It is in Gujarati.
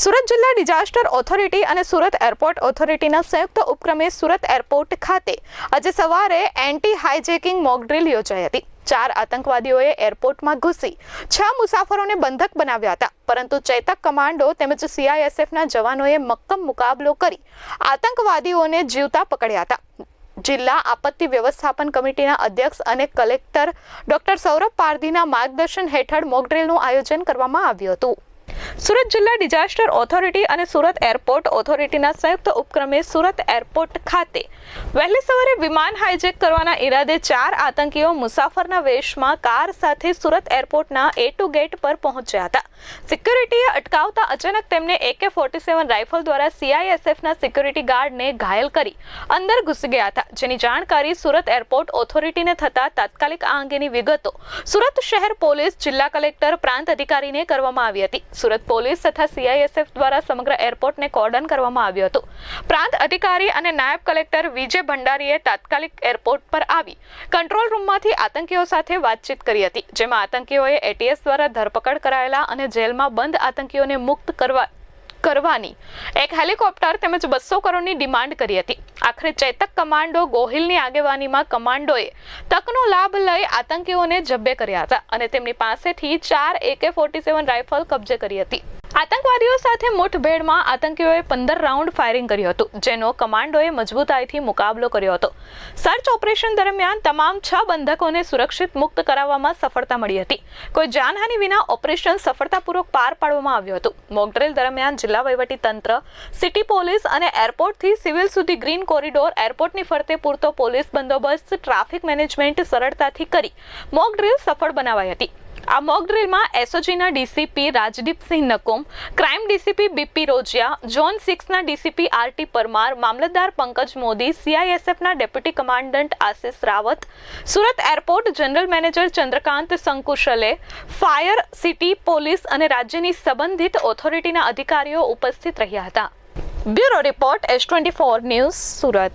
સુરત જિલ્લા ડિઝાસ્ટર ઓથોરિટી અને સુરત એરપોર્ટ ઓથોરિટીના સંયુક્ત ઉપક્રમે સુરત એરપોર્ટ ખાતે આજે સવારે એન્ટી હાઇજેકિંગ મોકડ્રીલ યોજાઈ હતી. ચાર આતંકવાદીઓએ એરપોર્ટમાં ઘૂસી. છ મુસાફરોને બંધક બનાવ્યા હતા. પરંતુ ચેતક કમાન્ડો તેમજ સીઆઈએસએફના જવાનોએ મક્કમ મુકાબલો કરી આતંકવાદીઓને જીવતા પકડ્યા હતા. જિલ્લા આપત્તિ વ્યવસ્થાપન કમિટીના અધ્યક્ષ અને કલેક્ટર ડોક્ટર સૌરભ પારધીના માર્ગદર્શન હેઠળ મોકડ્રીલનું આયોજન કરવામાં આવ્યું હતું. સુરત જિલ્લા ડિઝાસ્ટર ઓથોરિટી અને સુરત એરપોર્ટ ઓથોરિટીના સંયુક્ત ઉપક્રમે સુરત એરપોર્ટ ખાતે વહેલી સવારે વિમાન હાઇજેક કરવાના ઈરાદે ચાર આતંકીઓ મુસાફરના વેશમાં કાર સાથે સુરત એરપોર્ટના એ ટુ ગેટ પર પહોંચ્યા હતા. સિક્યુરિટીએ અટકાવતા અચાનક તેમને એકે ફોર્ટી સેવન રાઇફલ દ્વારા સીઆઈએસએફના સિક્યુરિટી ગાર્ડને ઘાયલ કરી અંદર ઘૂસી ગયા હતા. જેની જાણકારી સુરત એરપોર્ટ ઓથોરિટીને થતા તાત્કાલિક આ અંગેની વિગતો સુરત શહેર પોલીસ જિલ્લા કલેક્ટર પ્રાંત અધિકારીને કરવામાં આવી હતી. સુરત પોલીસ તથા સીઆઈએસએફ દ્વારા સમગ્ર એરપોર્ટને કોર્ડન કરવામાં આવ્યું હતું. પ્રાંત અધિકારી અને નાયબ કલેક્ટર વિજય ભંડારીએ તાત્કાલિક એરપોર્ટ પર આવી કંટ્રોલ રૂમમાંથી આતંકીઓ સાથે વાતચીત કરી હતી, જેમાં આતંકીઓએ એટીએસ દ્વારા ધરપકડ કરાયેલા અને જેલમાં બંધ આતંકીઓને મુક્ત કરવા કરવાની. એક હેલિકોપ્ટર તેમજ બસો કરોડની ડિમાન્ડ કરી હતી. આખરે ચેતક કમાન્ડો ગોહિલની આગેવાનીમાં કમાન્ડોએ તકનો લાભ લઈ આતંકીઓને જબ્બે કર્યા હતા અને તેમની પાસેથી ચાર એકે ફોર્ટી સેવન રાઇફલ કબજે કરી હતી. આતંકવાદીઓ સાથે મુઠભેડમાં આતંકીઓએ પંદર રાઉન્ડ ફાયરિંગ કર્યું હતું, જેનો કમાન્ડોએ મજબૂતાઈથી મુકાબલો કર્યો હતો. સર્ચ ઓપરેશન દરમિયાન તમામ છ બંધકોને સુરક્ષિત મુક્ત કરાવવામાં સફળતા મળી હતી. કોઈ જાનહાનિ વિના ઓપરેશન સફળતાપૂર્વક પાર પાડવામાં આવ્યું હતું. મોકડ્રીલ દરમિયાન જિલ્લા વહીવટી તંત્ર, સિટી પોલીસ અને એરપોર્ટથી સિવિલ સુધી ગ્રીન કોરિડોર, એરપોર્ટની ફરતે પૂરતો પોલીસ બંદોબસ્ત, ટ્રાફિક મેનેજમેન્ટ સરળતાથી કરી મોક ડ્રીલ સફળ બનાવાઈ હતી. આ મોક ડ્રીલમાં એસઓજીના DCP Rajdeepsinh Nakum, crime DCP BP Rojiya, zone સિક્સના DCP RT Parmar, મામલતદાર Pankaj Modi, સીઆઈએસએફના deputy commandant Ashish Rawat, Surat airport general manager Chandrakant Sankushle, fire city police અને રાજ્યની સંબંધિત ઓથોરિટીના અધિકારીઓ ઉપસ્થિત રહ્યા હતા. Bureau report S twenty four news Surat.